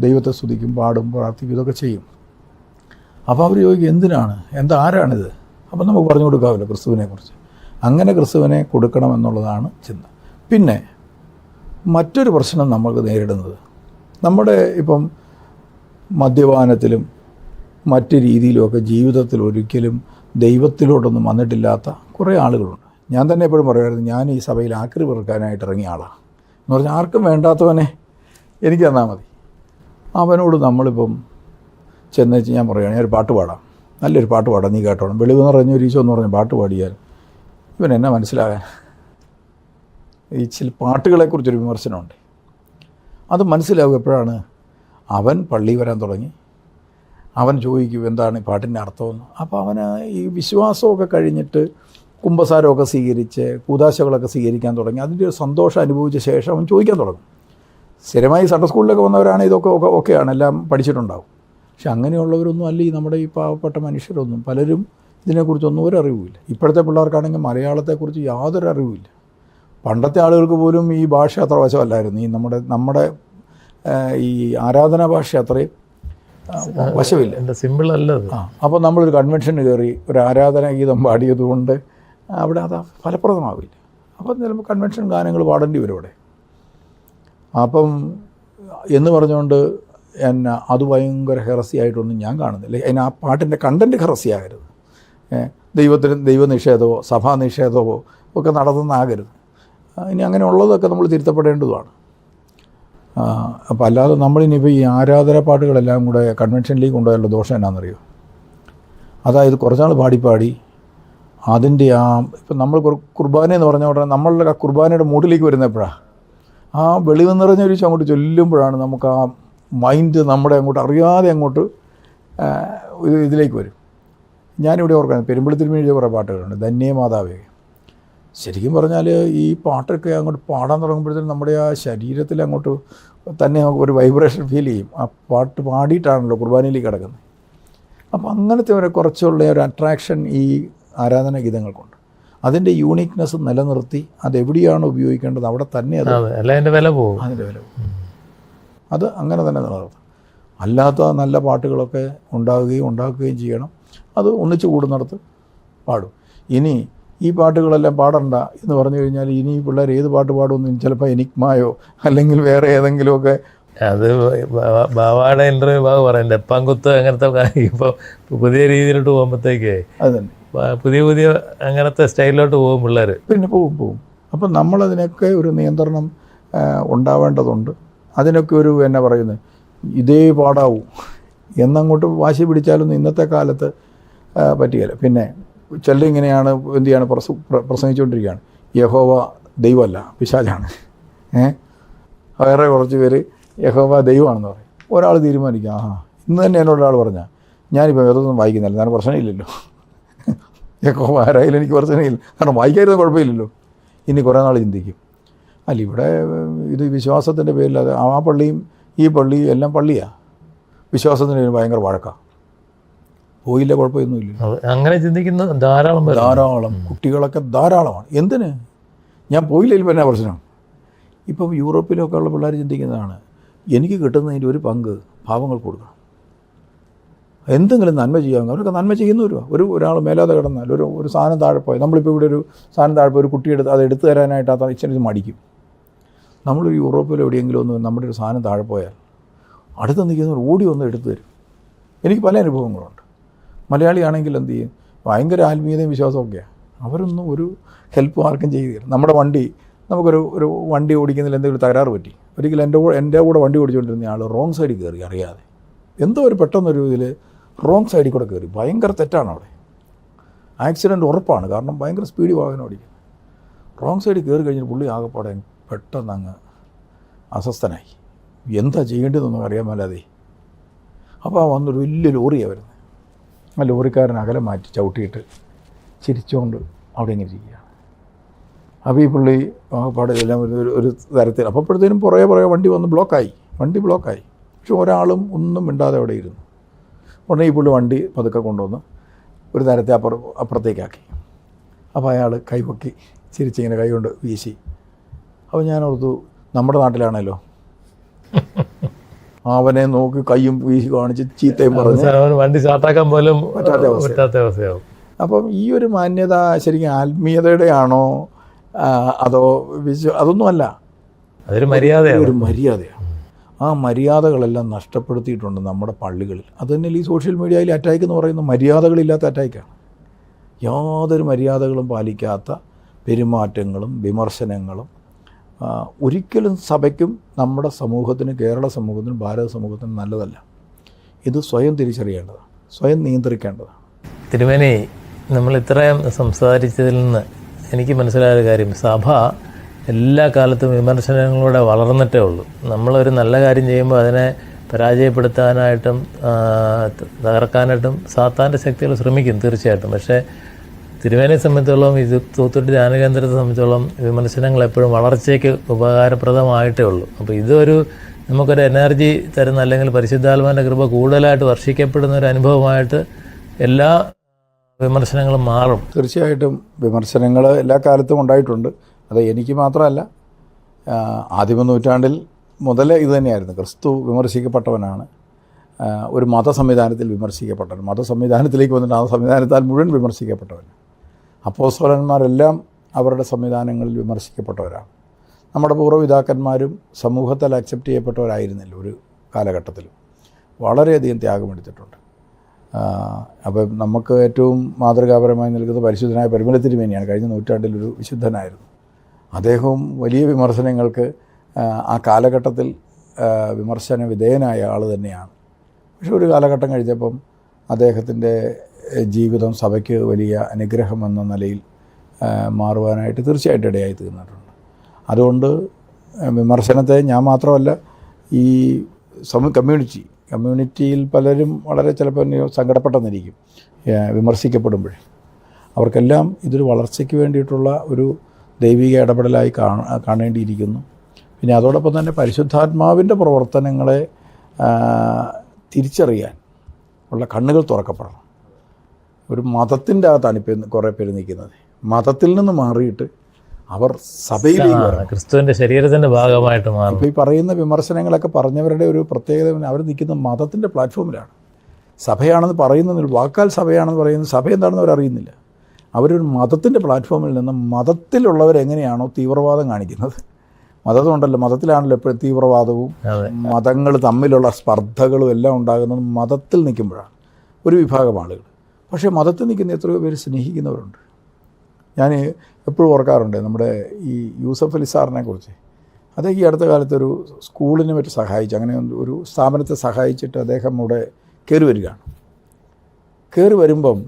ദൈവത്തെ സ്തുതിക്കും പാടും പ്രാർത്ഥിക്കും ഇതൊക്കെ ചെയ്യും. അപ്പോൾ അവർ ചോദിക്കും എന്തിനാണ്? എന്താ ആരാണിത്? അപ്പം നമുക്ക് പറഞ്ഞു കൊടുക്കാമല്ലോ ക്രിസ്തുവിനെക്കുറിച്ച്. അങ്ങനെ ക്രിസ്തുവിനെ കൊടുക്കണമെന്നുള്ളതാണ് ചിന്ത. പിന്നെ മറ്റൊരു പ്രശ്നം നമുക്ക് നേരിടുന്നത്. നമ്മുടെ ഇപ്പം മദ്യപാനത്തിലും മറ്റു രീതിയിലുമൊക്കെ ജീവിതത്തിൽ ഒരിക്കലും ദൈവത്തിലോട്ടൊന്നും വന്നിട്ടില്ലാത്ത കുറേ ആളുകളുണ്ട്. ഞാൻ തന്നെ എപ്പോഴും പറയുമായിരുന്നു ഞാൻ ഈ സഭയിൽ ആക്രി പെറുക്കാനായിട്ട് ഇറങ്ങിയ ആളാണ് എന്ന് പറഞ്ഞാൽ ആർക്കും വേണ്ടാത്തവനെ എനിക്ക് തന്നാൽ മതി. അവനോട് നമ്മളിപ്പം ചെന്നേച്ച് ഞാൻ പറയുകയാണ് ഞാൻ ഒരു പാട്ട് പാടാം. നല്ലൊരു പാട്ട് പാടാം നീ കേട്ടോണം. വെളിവ് നിറഞ്ഞ ഒരു ഈശോ എന്ന് പറഞ്ഞ പാട്ട് പാടിയാൽ ഇവൻ എന്നെ മനസ്സിലാകാൻ ഈ ചില പാട്ടുകളെക്കുറിച്ചൊരു വിമർശനമുണ്ട്. അത് മനസ്സിലാവുക എപ്പോഴാണ്? അവൻ പള്ളി വരാൻ തുടങ്ങി. അവൻ ചോദിക്കും എന്താണ് ഈ പാട്ടിന്റെ അർത്ഥമെന്ന്? അപ്പോൾ അവന് ഈ വിശ്വാസമൊക്കെ കഴിഞ്ഞിട്ട് കുംഭസാരമൊക്കെ സ്വീകരിച്ച് കൂതാശകളൊക്കെ സ്വീകരിക്കാൻ തുടങ്ങി. അതിന്റെ ഒരു സന്തോഷം അനുഭവിച്ച ശേഷം അവൻ ചോദിക്കാൻ തുടങ്ങും. സ്ഥിരമായി സൺഡേ സ്കൂളിലൊക്കെ വന്നവരാണ് ഇതൊക്കെ ഒക്കെ ഓക്കെയാണ് എല്ലാം പഠിച്ചിട്ടുണ്ടാവും. പക്ഷെ അങ്ങനെയുള്ളവരൊന്നും അല്ല ഈ നമ്മുടെ ഈ പാവപ്പെട്ട മനുഷ്യരൊന്നും. പലരും ഇതിനെക്കുറിച്ചൊന്നും ഒരു അറിവുമില്ല. ഇപ്പോഴത്തെ പിള്ളേർക്കാണെങ്കിൽ മലയാളത്തെക്കുറിച്ച് യാതൊരു അറിവുമില്ല. പണ്ടത്തെ ആളുകൾക്ക് പോലും ഈ ഭാഷ അത്ര വശമല്ലായിരുന്നു. ഈ നമ്മുടെ നമ്മുടെ ഈ ആരാധനാ ഭാഷ അത്രയും വശമില്ല. സിമ്പിൾ അല്ല അപ്പോൾ നമ്മളൊരു കൺവെൻഷന് കയറി ഒരു ആരാധനാ ഗീതം പാടിയതുകൊണ്ട് അവിടെ അത് ഫലപ്രദമാവില്ല. അപ്പം ചിലപ്പോൾ കൺവെൻഷൻ ഗാനങ്ങൾ പാടേണ്ടി വരും അവിടെ. അപ്പം എന്ന് പറഞ്ഞുകൊണ്ട് എന്നെ അത് ഭയങ്കര ഹെറസിയായിട്ടൊന്നും ഞാൻ കാണുന്നില്ല. അതിന് ആ പാട്ടിന്റെ കണ്ടന്റ് ഹെറസിയാകരുത് ദൈവത്തിന് ദൈവനിഷേധമോ സഭാ നിഷേധമോ ഒക്കെ നടത്തുന്നാകരുത് ആ, ഇനി അങ്ങനെ ഉള്ളതൊക്കെ നമ്മൾ തിരുത്തപ്പെടേണ്ടതുമാണ്. അപ്പോൾ അല്ലാതെ നമ്മളിനിപ്പോൾ ഈ ആരാധന പാട്ടുകളെല്ലാം കൂടെ കൺവെൻഷനിലേക്ക് കൊണ്ടുപോയാലുള്ള ദോഷം എന്നാണെന്നറിയോ അതായത് കുറച്ചാൾ പാടി പാടി അതിന്റെ ആ ഇപ്പം നമ്മൾ കുർബാന എന്ന് പറഞ്ഞ ഉടനെ നമ്മളുടെ ആ കുർബാനയുടെ മൂഡിലേക്ക് വരുന്നപ്പോഴാണ് ആ വെളിവ് നിറഞ്ഞൊരു അങ്ങോട്ട് ചൊല്ലുമ്പോഴാണ് നമുക്ക് ആ മൈൻഡ് നമ്മുടെ അങ്ങോട്ട് അറിയാതെ അങ്ങോട്ട് ഇതിലേക്ക് വരും. ഞാനിവിടെ ഓർക്കാൻ പെരുമ്പളത്തിൽ എഴുതിയ കുറേ പാട്ടുകളുണ്ട്. ധന്യ മാതാവേ. ശരിക്കും പറഞ്ഞാൽ ഈ പാട്ടൊക്കെ അങ്ങോട്ട് പാടാൻ തുടങ്ങുമ്പോഴത്തേനും നമ്മുടെ ആ ശരീരത്തിൽ അങ്ങോട്ട് തന്നെ ഒരു വൈബ്രേഷൻ ഫീൽ ചെയ്യും. ആ പാട്ട് പാടിയിട്ടാണല്ലോ കുർബാനയിലേക്ക് കിടക്കുന്നത്. അപ്പോൾ അങ്ങനത്തെ ഒരു കുറച്ചുള്ള ഒരു അട്രാക്ഷൻ ഈ ആരാധന ഗീതങ്ങൾക്കുണ്ട്. അതിന്റെ യൂണിക്നെസ് നിലനിർത്തി അതെവിടെയാണ് ഉപയോഗിക്കേണ്ടത്? അവിടെ തന്നെ അത് അതിന്റെ വില പോകും. അതിന്റെ വില പോകും. അത് അങ്ങനെ തന്നെ നിലനിർത്തും. അല്ലാത്ത നല്ല പാട്ടുകളൊക്കെ ഉണ്ടാവുകയും ഉണ്ടാക്കുകയും ചെയ്യണം. അത് ഒന്നിച്ച് കൂടുന്നിടത്ത് പാടും. ഇനി ഈ പാട്ടുകളെല്ലാം പാടണ്ട എന്ന് പറഞ്ഞു കഴിഞ്ഞാൽ ഇനി ഈ പിള്ളേർ ഏത് പാട്ട് പാടുമെന്ന് ചിലപ്പോൾ എനിക്മായോ അല്ലെങ്കിൽ വേറെ ഏതെങ്കിലുമൊക്കെ അത് ബാവാടെ ഇന്റർവ്യൂ ബാബു പറയാം ഡെപ്പാങ്കുത്ത് അങ്ങനത്തെ ഇപ്പോൾ പുതിയ രീതിയിലോട്ട് പോകുമ്പോഴത്തേക്കേ അത് പുതിയ പുതിയ അങ്ങനത്തെ സ്റ്റൈലിലോട്ട് പോകും പിള്ളേർ. പിന്നെ പോകും പോകും. അപ്പം നമ്മളതിനൊക്കെ ഒരു നിയന്ത്രണം ഉണ്ടാവേണ്ടതുണ്ട്. അതിനൊക്കെ ഒരു എന്നാ പറയുന്നത് ഇതേ പാടാവൂ. എന്നങ്ങോട്ട് വാശി പിടിച്ചാലൊന്നും ഇന്നത്തെ കാലത്ത് പറ്റുകയില്ല പിന്നെ ചിലർ ഇങ്ങനെയാണ് എന്ത് ചെയ്യാണ് പ്രസ പ്രസംഗിച്ചുകൊണ്ടിരിക്കുകയാണ്. യഹോവ ദൈവമല്ല പിശാചാണ്. ഏ? വേറെ കുറച്ച് പേര് യഹോവ ദൈവമാണെന്ന് പറയും. ഒരാൾ തീരുമാനിക്കുക ആ ഇന്ന് തന്നെ എന്നോട് ഒരാൾ പറഞ്ഞാൽ ഞാനിപ്പോൾ വേറൊന്നും വായിക്കുന്നില്ല ഞാൻ പ്രശ്നമില്ലല്ലോ. യഹോവ ആരായാലും എനിക്ക് പ്രശ്നമില്ല. കാരണം വായിക്കാതിരുന്ന കുഴപ്പമില്ലല്ലോ. ഇനി കുറേ നാൾ ചിന്തിക്കും. അല്ല ഇവിടെ ഏഹ്, ഇത് വിശ്വാസത്തിന്റെ പേരിൽ അത് ആ പള്ളിയും ഈ പള്ളിയും എല്ലാം പള്ളിയാണ് വിശ്വാസത്തിന്റെ ഭയങ്കര വഴക്കാണ് പോയില്ല കുഴപ്പമൊന്നുമില്ല. അങ്ങനെ ചിന്തിക്കുന്ന ധാരാളം ധാരാളം കുട്ടികളൊക്കെ ധാരാളമാണ്. എന്തിന്? ഞാൻ പോയില്ലെങ്കിൽ പിന്നെ പ്രശ്നം? ഇപ്പം യൂറോപ്പിലൊക്കെ ഉള്ള പിള്ളേർ ചിന്തിക്കുന്നതാണ് എനിക്ക് കിട്ടുന്നതിന്റെ ഒരു പങ്ക് പാവങ്ങൾക്ക് കൊടുക്കണം. എന്തെങ്കിലും നന്മ ചെയ്യാമെങ്കിൽ അവരൊക്കെ നന്മ ചെയ്യുന്നവരുമാണ് ഒരു ഒരാൾ മേലാതെ കിടന്നാൽ ഒരു ഒരു സാധനം താഴെ പോയി നമ്മളിപ്പോൾ ഇവിടെ ഒരു സാധനം താഴെ പോയി ഒരു കുട്ടി എടുത്ത് അത് എടുത്തു തരാനായിട്ട് അത് ഇച്ചിരി മടിക്കും. നമ്മൾ യൂറോപ്പിൽ എവിടെയെങ്കിലും ഒന്ന് നമ്മുടെ ഒരു സാധനം താഴെ പോയാൽ അടുത്ത് നിൽക്കുന്നവർ ഓടി ഒന്ന് എടുത്തു തരും. എനിക്ക് പല അനുഭവങ്ങളുണ്ട്. മലയാളിയാണെങ്കിൽ എന്ത് ചെയ്യും? ഭയങ്കര ആത്മീയതയും വിശ്വാസമൊക്കെയാണ് അവരൊന്നും ഒരു ഹെൽപ്പ് ആർക്കും ചെയ്തില്ല നമ്മുടെ വണ്ടി നമുക്കൊരു ഒരു വണ്ടി ഓടിക്കുന്നതിൽ എന്തെങ്കിലും തകരാറ് പറ്റി. ഒരിക്കലും എന്റെ കൂടെ എന്റെ കൂടെ വണ്ടി ഓടിച്ചുകൊണ്ടിരുന്ന ആൾ റോങ് സൈഡിൽ കയറി അറിയാതെ. എന്തോ ഒരു പെട്ടെന്നൊരു ഇതിൽ റോങ് സൈഡിൽ കൂടെ കയറി. ഭയങ്കര തെറ്റാണ് അവിടെ. ആക്സിഡന്റ് ഉറപ്പാണ്. കാരണം ഭയങ്കര സ്പീഡ് വാഹനം ഓടിക്കുന്നത് റോങ് സൈഡിൽ കയറി കഴിഞ്ഞിട്ട് പുള്ളി ആകെപ്പാടെ പെട്ടെന്ന് അങ്ങ് അസ്വസ്ഥനായി. എന്താ ചെയ്യേണ്ടതെന്നൊന്നും അറിയാൻ മേലാതെ. അപ്പോൾ ആ വന്നൊരു വലിയ ലോറിയാണ് വരുന്നത്. ആ ലോറിക്കാരൻ അകലെ മാറ്റി ചവിട്ടിയിട്ട് ചിരിച്ചുകൊണ്ട് അവിടെ ഇങ്ങനെ ഇരിക്കുകയാണ്. അപ്പോൾ ഈ പുള്ളി ഒരു ഒരു- ഒരു തരത്തിൽ അപ്പോഴത്തേനും പുറകെ പുറകെ വണ്ടി വന്ന് ബ്ലോക്കായി വണ്ടി ബ്ലോക്കായി. പക്ഷെ ഒരാളും ഒന്നും മിണ്ടാതെ അവിടെ ഇരുന്നു. ഉടനെ ഈ പുള്ളി വണ്ടി പതുക്കെ കൊണ്ടുവന്ന് ഒരു തരത്തെ അപ്പുറ അപ്പുറത്തേക്കാക്കി. അപ്പോൾ അയാൾ കൈപൊക്കി ചിരിച്ചിങ്ങനെ കൈ കൊണ്ട് വീശി. അപ്പോൾ ഞാൻ ഓർത്തു നമ്മുടെ നാട്ടിലാണല്ലോ. അവനെ നോക്കി കയ്യും വീശി കാണിച്ച് ചീത്തയും പറഞ്ഞു വണ്ടി സ്റ്റാർട്ടാക്കാൻ പോലും പറ്റാത്ത അവസ്ഥ. പറ്റാത്ത അവസ്ഥയാവും. അപ്പം ഈ ഒരു മാന്യത ശരിക്കും ആത്മീയതയുടെ ആണോ അതോ വിശ്വ അതൊന്നുമല്ല. അതൊരു മര്യാദയാണ്. ഒരു മര്യാദയാണ്. ആ മര്യാദകളെല്ലാം നഷ്ടപ്പെടുത്തിയിട്ടുണ്ട് നമ്മുടെ പള്ളികളിൽ. അത് തന്നെ ഈ സോഷ്യൽ മീഡിയയിൽ അറ്റാക്ക് എന്ന് പറയുന്ന മര്യാദകളില്ലാത്ത അറ്റാക്കാണ് യാതൊരു മര്യാദകളും പാലിക്കാത്ത പെരുമാറ്റങ്ങളും വിമർശനങ്ങളും ഒരിക്കലും സഭയ്ക്കും നമ്മുടെ സമൂഹത്തിന് കേരള സമൂഹത്തിനും ഭാരത സമൂഹത്തിനും നല്ലതല്ല. ഇത് സ്വയം തിരിച്ചറിയേണ്ടതാണ്. സ്വയം നിയന്ത്രിക്കേണ്ടതാണ്. തിരുമേനി നമ്മൾ ഇത്രയും സംസാരിച്ചതിൽ നിന്ന് എനിക്ക് മനസ്സിലായ ഒരു കാര്യം. സഭ എല്ലാ കാലത്തും വിമർശനങ്ങളോടെ വളർന്നിട്ടേ ഉള്ളൂ. നമ്മളൊരു നല്ല കാര്യം ചെയ്യുമ്പോൾ അതിനെ പരാജയപ്പെടുത്താനായിട്ടും തകർക്കാനായിട്ടും സാത്താന്റെ ശക്തികൾ ശ്രമിക്കും തീർച്ചയായിട്ടും. പക്ഷേ തിരുവേനെ സംബന്ധിച്ചോളം ഇത് തൂത്തുട്ടി ധ്യാനകേന്ദ്രത്തെ സംബന്ധിച്ചോളം വിമർശനങ്ങൾ എപ്പോഴും വളർച്ചയ്ക്ക് ഉപകാരപ്രദമായിട്ടേ ഉള്ളൂ. അപ്പോൾ ഇതൊരു നമുക്കൊരു എനർജി തരുന്ന അല്ലെങ്കിൽ പരിശുദ്ധാത്മാന്റെ കൃപ കൂടുതലായിട്ട് വർഷിക്കപ്പെടുന്ന ഒരു അനുഭവമായിട്ട് എല്ലാ വിമർശനങ്ങളും മാറും. തീർച്ചയായിട്ടും വിമർശനങ്ങൾ എല്ലാ കാലത്തും ഉണ്ടായിട്ടുണ്ട്. അത് എനിക്ക് മാത്രമല്ല ആദിമ നൂറ്റാണ്ടിൽ മുതലേ ഇത് തന്നെയായിരുന്നു. ക്രിസ്തു വിമർശിക്കപ്പെട്ടവനാണ്. ഒരു മത സംവിധാനത്തിൽ വിമർശിക്കപ്പെട്ടവൻ. മത സംവിധാനത്തിലേക്ക് വന്നിട്ട് ആ സംവിധാനത്താൽ മുഴുവൻ വിമർശിക്കപ്പെട്ടവൻ. അപ്പോസ്തലന്മാരെല്ലാം അവരുടെ സംവിധാനങ്ങളിൽ വിമർശിക്കപ്പെട്ടവരാണ്. നമ്മുടെ പൂർവപിതാക്കന്മാരും സമൂഹത്തിൽ അക്സെപ്റ്റ് ചെയ്യപ്പെട്ടവരായിരുന്നില്ല ഒരു കാലഘട്ടത്തിൽ. വളരെയധികം ത്യാഗമെടുത്തിട്ടുണ്ട് അപ്പം നമുക്ക് ഏറ്റവും മാതൃകാപരമായി നിൽക്കുന്ന പരിശുദ്ധനായ പരിമല തിരുമേനിയാണ് കഴിഞ്ഞ നൂറ്റാണ്ടിലൊരു വിശുദ്ധനായിരുന്നു. അദ്ദേഹവും വലിയ വിമർശനങ്ങൾക്ക് ആ കാലഘട്ടത്തിൽ വിമർശന വിധേയനായ ആൾ തന്നെയാണ്. പക്ഷെ ഒരു കാലഘട്ടം കഴിഞ്ഞപ്പം അദ്ദേഹത്തിന്റെ ജീവിതം സഭയ്ക്ക് വലിയ അനുഗ്രഹം എന്ന നിലയിൽ മാറുവാനായിട്ട് തീർച്ചയായിട്ടും ഇടയായി തീർന്നിട്ടുണ്ട്. അതുകൊണ്ട് വിമർശനത്തെ ഞാൻ മാത്രമല്ല ഈ സമ കമ്മ്യൂണിറ്റി കമ്മ്യൂണിറ്റിയിൽ പലരും വളരെ ചിലപ്പോൾ സങ്കടപ്പെട്ടെന്നിരിക്കും ഏ, വിമർശിക്കപ്പെടുമ്പോഴേ. അവർക്കെല്ലാം ഇതൊരു വളർച്ചയ്ക്ക് വേണ്ടിയിട്ടുള്ള ഒരു ദൈവിക ഇടപെടലായി കാണ കാണേണ്ടിയിരിക്കുന്നു. പിന്നെ അതോടൊപ്പം തന്നെ പരിശുദ്ധാത്മാവിന്റെ പ്രവർത്തനങ്ങളെ തിരിച്ചറിയാൻ ഉള്ള കണ്ണുകൾ തുറക്കപ്പെടണം. ഒരു മതത്തിന്റെ അകത്താണ് ഇപ്പം കുറേ പേര് നിൽക്കുന്നത്. മതത്തിൽ നിന്ന് മാറിയിട്ട് അവർ സഭയിലേക്ക് ക്രിസ്തുവിന്റെ ശരീരത്തിന്റെ ഭാഗമായിട്ട് മാറും ഇപ്പോൾ ഈ പറയുന്ന വിമർശനങ്ങളൊക്കെ പറഞ്ഞവരുടെ ഒരു പ്രത്യേകത അവർ നിൽക്കുന്ന മതത്തിന്റെ പ്ലാറ്റ്ഫോമിലാണ്. സഭയാണെന്ന് പറയുന്നതിൽ വാക്കാൽ സഭയാണെന്ന് പറയുന്നത് സഭ എന്താണെന്ന് അവർ അറിയുന്നില്ല. അവരൊരു മതത്തിന്റെ പ്ലാറ്റ്ഫോമിൽ നിന്ന് മതത്തിലുള്ളവരെങ്ങനെയാണോ തീവ്രവാദം കാണിക്കുന്നത്? മതമുണ്ടല്ലോ മതത്തിലാണല്ലോ എപ്പോഴും തീവ്രവാദവും മതങ്ങൾ തമ്മിലുള്ള സ്പർദ്ധകളും എല്ലാം ഉണ്ടാകുന്നത് മതത്തിൽ നിൽക്കുമ്പോഴാണ്. ഒരു വിഭാഗം ആളുകൾ. പക്ഷേ മതത്തിൽ നിൽക്കുന്ന എത്രയോ പേര് സ്നേഹിക്കുന്നവരുണ്ട്. ഞാൻ എപ്പോഴും ഓർക്കാറുണ്ട് നമ്മുടെ ഈ യൂസഫ് അലി സാറിനെ കുറിച്ച്. അദ്ദേഹം ഈ അടുത്ത കാലത്ത് ഒരു സ്കൂളിനെ മറ്റു സഹായിച്ചു. അങ്ങനെ ഒരു സ്ഥാപനത്തെ സഹായിച്ചിട്ട് അദ്ദേഹം ഇവിടെ കയറി വരികയാണ്. കയറി വരുമ്പം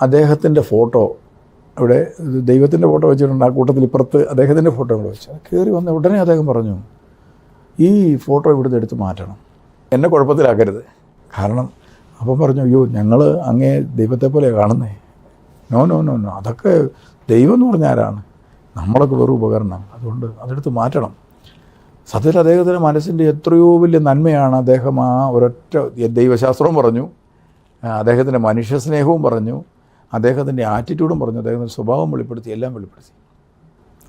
അദ്ദേഹത്തിന്റെ ഫോട്ടോ ഇവിടെ ദൈവത്തിന്റെ ഫോട്ടോ വെച്ചിട്ടുണ്ട് ആ കൂട്ടത്തിൽ ഇപ്പുറത്ത് അദ്ദേഹത്തിന്റെ ഫോട്ടോ കൂടെ വെച്ചു. കയറി വന്ന ഉടനെ അദ്ദേഹം പറഞ്ഞു ഈ ഫോട്ടോ ഇവിടുന്ന് എടുത്ത് മാറ്റണം. എന്നെ കുഴപ്പത്തിലാക്കരുത്. കാരണം അപ്പം പറഞ്ഞു അയ്യോ ഞങ്ങൾ അങ്ങേ ദൈവത്തെ പോലെ കാണുന്നേ. നോ നോ നോ നോ അതൊക്കെ ദൈവം എന്ന് പറഞ്ഞ ആരാണ്? നമ്മളൊക്കെ വെറും ഉപകരണം. അതുകൊണ്ട് അതെടുത്ത് മാറ്റണം. സത്യത്തിൽ അദ്ദേഹത്തിന്റെ മനസ്സിന്റെ എത്രയോ വലിയ നന്മയാണ് അദ്ദേഹം ആ ഒരൊറ്റ ദൈവശാസ്ത്രവും പറഞ്ഞു അദ്ദേഹത്തിന്റെ മനുഷ്യസ്നേഹവും പറഞ്ഞു അദ്ദേഹത്തിന്റെ ആറ്റിറ്റ്യൂഡും പറഞ്ഞു അദ്ദേഹത്തിന്റെ സ്വഭാവം വെളിപ്പെടുത്തി എല്ലാം വെളിപ്പെടുത്തി.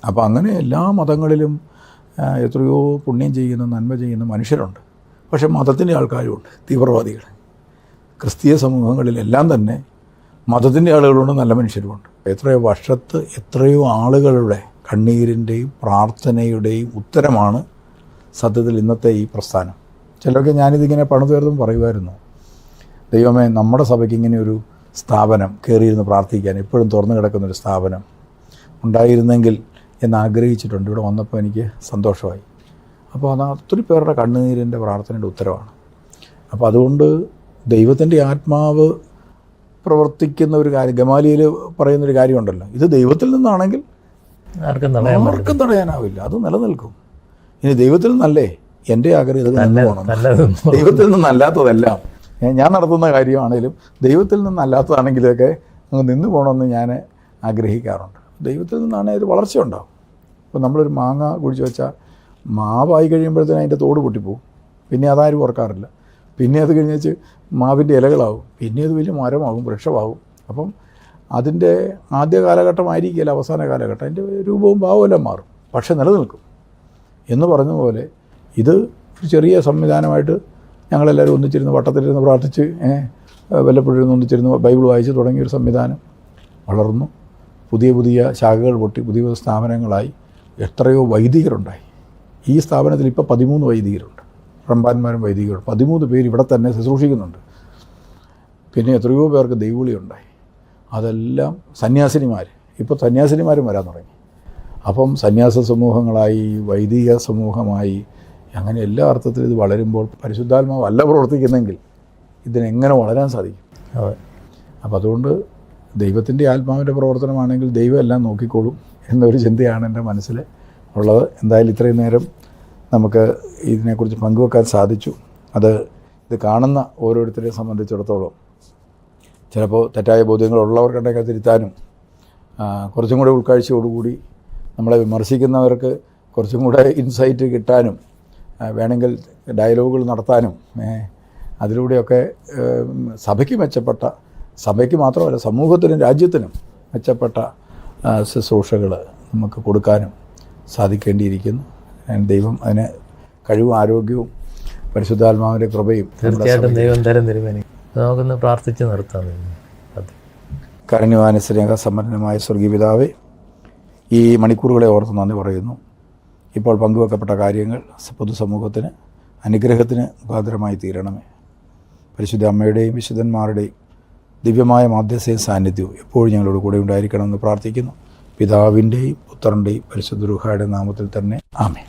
അപ്പോൾ അങ്ങനെ എല്ലാ മതങ്ങളിലും എത്രയോ പുണ്യം ചെയ്യുന്ന നന്മ ചെയ്യുന്ന മനുഷ്യരുണ്ട്. പക്ഷേ മതത്തിന്റെ ആൾക്കാരുമുണ്ട് തീവ്രവാദികൾ ക്രിസ്തീയ സമൂഹങ്ങളിലെല്ലാം തന്നെ മതത്തിന്റെ ആളുകളുണ്ട് നല്ല മനുഷ്യരുമുണ്ട്. എത്രയോ വർഷത്ത് എത്രയോ ആളുകളുടെ കണ്ണീരിന്റെയും പ്രാർത്ഥനയുടെയും ഉത്തരമാണ് സത്യത്തിൽ ഇന്നത്തെ ഈ പ്രസ്ഥാനം. ചിലരൊക്കെ ഞാനിതിങ്ങനെ പണിതുയർത്തും പറയുമായിരുന്നു ദൈവമേ നമ്മുടെ സഭയ്ക്ക് ഇങ്ങനെ ഒരു സ്ഥാപനം കയറിയിരുന്ന് പ്രാർത്ഥിക്കാൻ എപ്പോഴും തുറന്നു കിടക്കുന്നൊരു സ്ഥാപനം ഉണ്ടായിരുന്നെങ്കിൽ എന്ന് ആഗ്രഹിച്ചിട്ടുണ്ട്. ഇവിടെ വന്നപ്പോൾ എനിക്ക് സന്തോഷമായി. അപ്പോൾ അത് ഒത്തിരി പേരുടെ കണ്ണുനീരിന്റെ പ്രാർത്ഥനയുടെ ഉത്തരവാണ്. അപ്പോൾ അതുകൊണ്ട് ദൈവത്തിന്റെ ആത്മാവ് പ്രവർത്തിക്കുന്ന ഒരു കാര്യം ഗമാലിയിൽ പറയുന്നൊരു കാര്യമുണ്ടല്ലോ. ഇത് ദൈവത്തിൽ നിന്നാണെങ്കിൽ ആർക്കും തടയാനാവില്ല. അത് നിലനിൽക്കും. ഇനി ദൈവത്തിൽ നിന്നല്ലേ എന്റെ ആഗ്രഹം ഇത് നിന്ന് പോകണം ദൈവത്തിൽ നിന്നല്ലാത്തതെല്ലാം. ഞാൻ നടത്തുന്ന കാര്യമാണെങ്കിലും ദൈവത്തിൽ നിന്നല്ലാത്തതാണെങ്കിലൊക്കെ അങ്ങ് നിന്ന് പോകണമെന്ന് ഞാൻ ആഗ്രഹിക്കാറുണ്ട്. ദൈവത്തിൽ നിന്നാണ് ഒരു വളർച്ച ഉണ്ടാവും. ഇപ്പോൾ നമ്മളൊരു മാങ്ങ കുഴിച്ച് വെച്ചാൽ മാവായി കഴിയുമ്പോഴത്തേനും അതിന്റെ തോട് പൊട്ടിപ്പോവും. പിന്നെ അതാരും ഓർക്കാറില്ല. പിന്നെ അത് കഴിഞ്ഞ് വെച്ച് മാവിന്റെ ഇലകളാവും. പിന്നെ അത് വലിയ മരമാകും വൃക്ഷമാകും അപ്പം അതിന്റെ ആദ്യ കാലഘട്ടമായിരിക്കില്ല അവസാന കാലഘട്ടം. അതിന്റെ രൂപവും ഭാവവും എല്ലാം മാറും. പക്ഷെ നിലനിൽക്കും. എന്ന് പറഞ്ഞ പോലെ ഇത് ഒരു ചെറിയ സംവിധാനമായിട്ട് ഞങ്ങളെല്ലാവരും ഒന്നിച്ചിരുന്ന് വട്ടത്തിലിരുന്ന് പ്രാർത്ഥിച്ച് വല്ലപ്പോഴും ഒന്നിച്ചിരുന്ന് ബൈബിൾ വായിച്ച് തുടങ്ങിയൊരു സംവിധാനം വളർന്നു. പുതിയ പുതിയ ശാഖകൾ പൊട്ടി പുതിയ പുതിയ സ്ഥാപനങ്ങളായി. എത്രയോ വൈദികരുണ്ടായി. ഈ സ്ഥാപനത്തിൽ ഇപ്പോൾ പതിമൂന്ന് വൈദികരുണ്ട്. റമ്പാന്മാരും വൈദികരും പതിമൂന്ന് പേര് ഇവിടെ തന്നെ ശുശ്രൂഷിക്കുന്നുണ്ട്. പിന്നെ എത്രയോ പേർക്ക് ദൈവവിളി ഉണ്ടായി. അതെല്ലാം സന്യാസിനിമാർ ഇപ്പോൾ സന്യാസിനിമാരും വരാൻ തുടങ്ങി. അപ്പം സന്യാസ സമൂഹങ്ങളായി വൈദിക സമൂഹമായി അങ്ങനെ എല്ലാ അർത്ഥത്തിലും ഇത് വളരുമ്പോൾ പരിശുദ്ധാത്മാവ് അല്ല പ്രവർത്തിക്കുന്നെങ്കിൽ ഇതിനെങ്ങനെ വളരാൻ സാധിക്കും? അതെ. അപ്പോൾ അതുകൊണ്ട് ദൈവത്തിന്റെ ആത്മാവിന്റെ പ്രവർത്തനമാണെങ്കിൽ ദൈവം എല്ലാം നോക്കിക്കോളും എന്നൊരു ചിന്തയാണ് എന്റെ മനസ്സിൽ ഉള്ളത്. എന്തായാലും ഇത്രയും നേരം നമുക്ക് ഇതിനെക്കുറിച്ച് പങ്കുവെക്കാൻ സാധിച്ചു. അത് ഇത് കാണുന്ന ഓരോരുത്തരെ സംബന്ധിച്ചിടത്തോളം ചിലപ്പോൾ തെറ്റായ ബോധ്യങ്ങളുള്ളവർക്കുണ്ടെങ്കിൽ തിരുത്താനും കുറച്ചും കൂടെ ഉൾക്കാഴ്ചയോടുകൂടി നമ്മളെ വിമർശിക്കുന്നവർക്ക് കുറച്ചും കൂടെ ഇൻസൈറ്റ് കിട്ടാനും വേണമെങ്കിൽ ഡയലോഗുകൾ നടത്താനും അതിലൂടെയൊക്കെ സഭയ്ക്ക് മെച്ചപ്പെട്ട സഭയ്ക്ക് മാത്രമല്ല സമൂഹത്തിനും രാജ്യത്തിനും മെച്ചപ്പെട്ട ശുശ്രൂഷകൾ നമുക്ക് കൊടുക്കാനും സാധിക്കേണ്ടിയിരിക്കുന്നു. ദൈവം അതിന് കഴിവും ആരോഗ്യവും പരിശുദ്ധാത്മാവിന്റെ കൃപയും തീർച്ചയായിട്ടും ദൈവം തരം തിരുമേനി. നമുക്കൊന്ന് പ്രാർത്ഥിച്ച് നിർത്താം കരണ്യവാന സ്നേഹ സമ്പന്നമായ സ്വർഗീയ പിതാവേ ഈ മണിക്കൂറുകളെ ഓർത്ത് നന്ദി പറയുന്നു. ഇപ്പോൾ പങ്കുവെക്കപ്പെട്ട കാര്യങ്ങൾ പൊതുസമൂഹത്തിന് അനുഗ്രഹത്തിന് മുഖാന്തരമായി തീരണമേ. പരിശുദ്ധ അമ്മയുടെയും വിശുദ്ധന്മാരുടെയും ദിവ്യമായ മാധ്യസ്ഥയും സാന്നിധ്യവും എപ്പോഴും ഞങ്ങളോട് കൂടെ ഉണ്ടായിരിക്കണമെന്ന് പ്രാർത്ഥിക്കുന്നു. പിതാവിന്റെയും പുത്രന്റെയും പരിശുദ്ധ റുഹായുടെ നാമത്തിൽ തന്നെ ആമേ